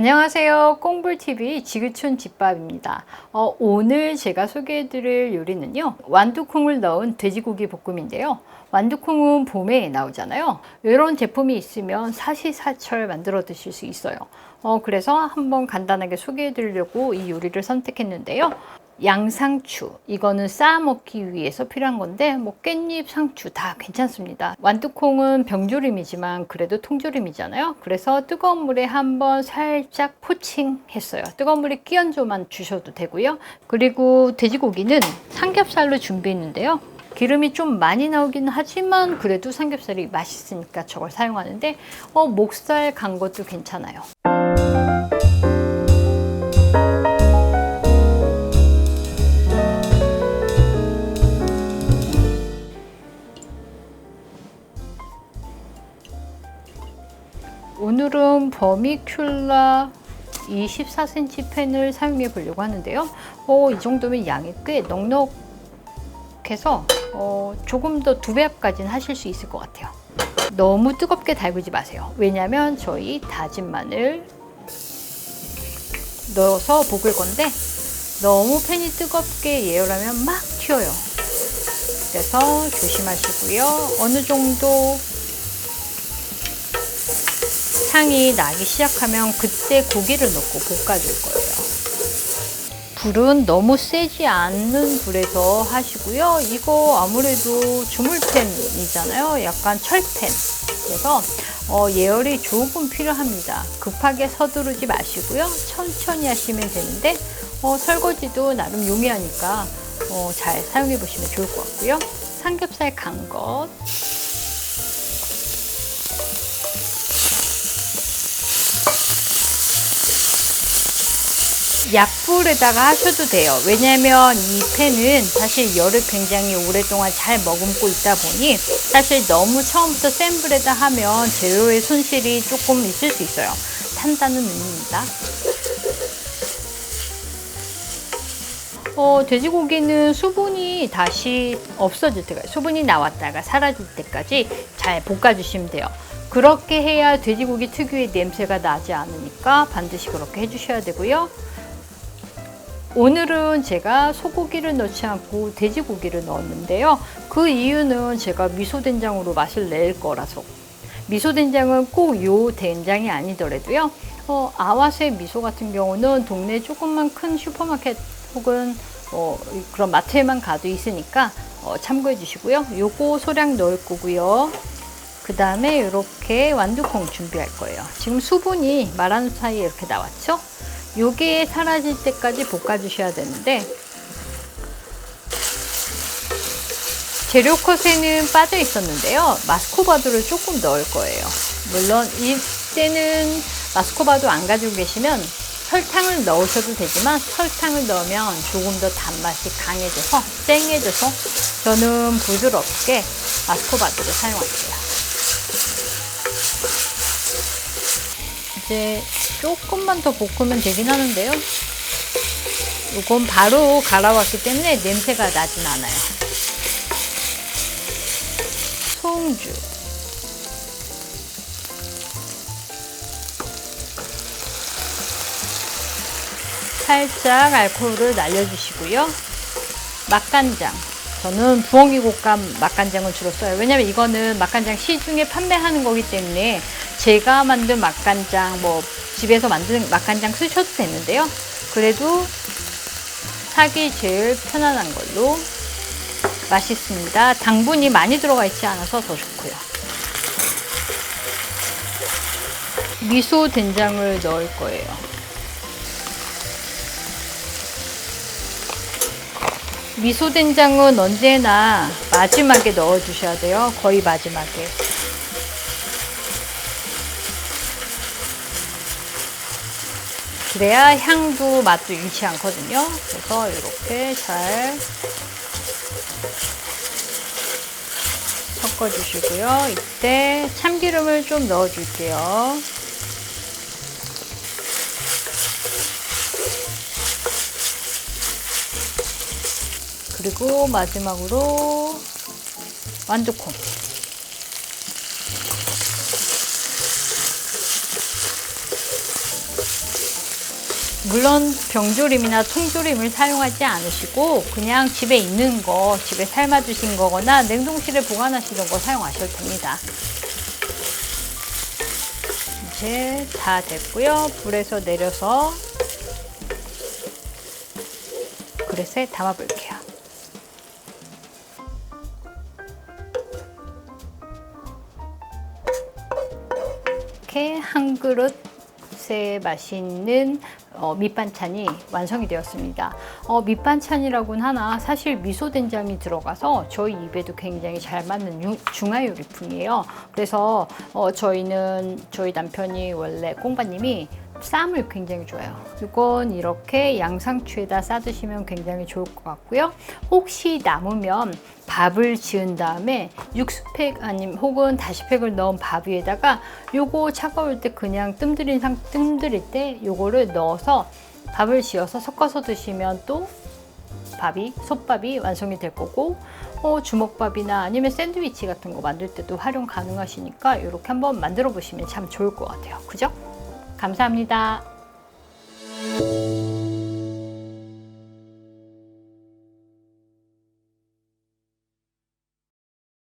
안녕하세요. 꽁불TV 지구촌 집밥입니다. 어, 오늘 제가 소개해드릴 요리는요. 완두콩을 넣은 돼지고기 볶음인데요. 완두콩은 봄에 나오잖아요. 이런 제품이 있으면 사시사철 만들어 드실 수 있어요. 어, 그래서 한번 간단하게 소개해 드리려고 이 요리를 선택했는데요. 양상추. 이거는 쌓아 먹기 위해서 필요한 건데 뭐 깻잎 상추 다 괜찮습니다. 완두콩은 병조림이지만 그래도 통조림이잖아요. 그래서 뜨거운 물에 한번 살짝 포칭했어요. 뜨거운 물에 끼얹어만 주셔도 되고요. 그리고 돼지고기는 삼겹살로 준비했는데요. 기름이 좀 많이 나오긴 하지만 그래도 삼겹살이 맛있으니까 저걸 사용하는데 어, 목살 간 것도 괜찮아요 오늘은 버미큘라 24cm 팬을 사용해 보려고 하는데요. 어, 이 정도면 양이 꽤 넉넉해서 어, 조금 더 두 배까지는 하실 수 있을 것 같아요. 너무 뜨겁게 달구지 마세요. 왜냐하면 저희 다진 마늘 넣어서 볶을 건데 너무 팬이 뜨겁게 예열하면 막 튀어요. 그래서 조심하시고요. 어느 정도 향이 나기 시작하면 그때 고기를 넣고 볶아줄 거예요. 불은 너무 세지 않는 불에서 하시고요. 이거 아무래도 주물팬이잖아요. 약간 철팬. 그래서 어, 예열이 조금 필요합니다. 급하게 서두르지 마시고요. 천천히 하시면 되는데 어, 설거지도 나름 용이하니까 어, 잘 사용해 보시면 좋을 것 같고요. 삼겹살 간 것. 약불에다가 하셔도 돼요. 왜냐면 이 팬은 사실 열을 굉장히 오랫동안 잘 머금고 있다 보니 사실 너무 처음부터 센 불에다 하면 재료의 손실이 조금 있을 수 있어요. 탄다는 의미입니다. 어, 돼지고기는 수분이 다시 없어질 때까지, 수분이 나왔다가 사라질 때까지 잘 볶아주시면 돼요. 그렇게 해야 돼지고기 특유의 냄새가 나지 않으니까 반드시 그렇게 해주셔야 되고요. 오늘은 제가 소고기를 넣지 않고 돼지고기를 넣었는데요. 그 이유는 제가 미소된장으로 맛을 낼 거라서. 미소된장은 꼭 요 된장이 아니더라도요. 어, 아와세 미소 같은 경우는 동네 조금만 큰 슈퍼마켓 혹은 어, 그런 마트에만 가도 있으니까 어, 참고해 주시고요. 요거 소량 넣을 거고요. 그 다음에 이렇게 완두콩 준비할 거예요. 지금 수분이 말하는 사이에 이렇게 나왔죠? 요게 사라질 때까지 볶아주셔야 되는데 재료 컷에는 빠져 있었는데요. 마스코바도를 조금 넣을 거예요. 물론 이때는 마스코바도 안 가지고 계시면 설탕을 넣으셔도 되지만 설탕을 넣으면 조금 더 단맛이 강해져서 쨍해져서 저는 부드럽게 마스코바도를 사용할게요. 이제 조금만 더 볶으면 되긴 하는데요. 이건 바로 갈아왔기 때문에 냄새가 나진 않아요. 송주. 살짝 알코올을 날려주시고요. 맛간장. 저는 부엉이 곶감 맛간장을 주로 써요. 왜냐면 이거는 맛간장 시중에 판매하는 거기 때문에 제가 만든 맛간장, 뭐 집에서 만든 맛간장 쓰셔도 되는데요. 그래도 사기 제일 편안한 걸로 맛있습니다. 당분이 많이 들어가 있지 않아서 더 좋고요. 미소 된장을 넣을 거예요. 미소 된장은 언제나 마지막에 넣어 주셔야 돼요. 거의 마지막에. 그래야 향도 맛도 잃지 않거든요. 그래서 이렇게 잘 섞어주시고요. 이때 참기름을 좀 넣어줄게요. 그리고 마지막으로 완두콩. 물론 병조림이나 통조림을 사용하지 않으시고 그냥 집에 있는 거, 집에 삶아 두신 거거나 냉동실에 보관하시는 거 사용하셔도 됩니다. 이제 다 됐고요. 불에서 내려서 그릇에 담아 볼게요. 이렇게 한 그릇에 맛있는 어, 밑반찬이 완성이 되었습니다. 어, 밑반찬이라고는 하나 사실 미소 된장이 들어가서 저희 입에도 굉장히 잘 맞는 유- 중화 요리품이에요. 그래서 어, 저희는 저희 남편이 원래 꽁바님이 쌈을 굉장히 좋아해요. 이건 이렇게 양상추에다 싸드시면 굉장히 좋을 것 같고요. 혹시 남으면 밥을 지은 다음에 육수팩 아니면 혹은 다시팩을 넣은 밥 위에다가 요거 차가울 때 그냥 뜸들인 상 뜸들일 때 요거를 넣어서 밥을 지어서 섞어서 드시면 또 밥이 솥밥이 완성이 될 거고 어, 주먹밥이나 아니면 샌드위치 같은 거 만들 때도 활용 가능하시니까 이렇게 한번 만들어 보시면 참 좋을 것 같아요. 그죠? 감사합니다.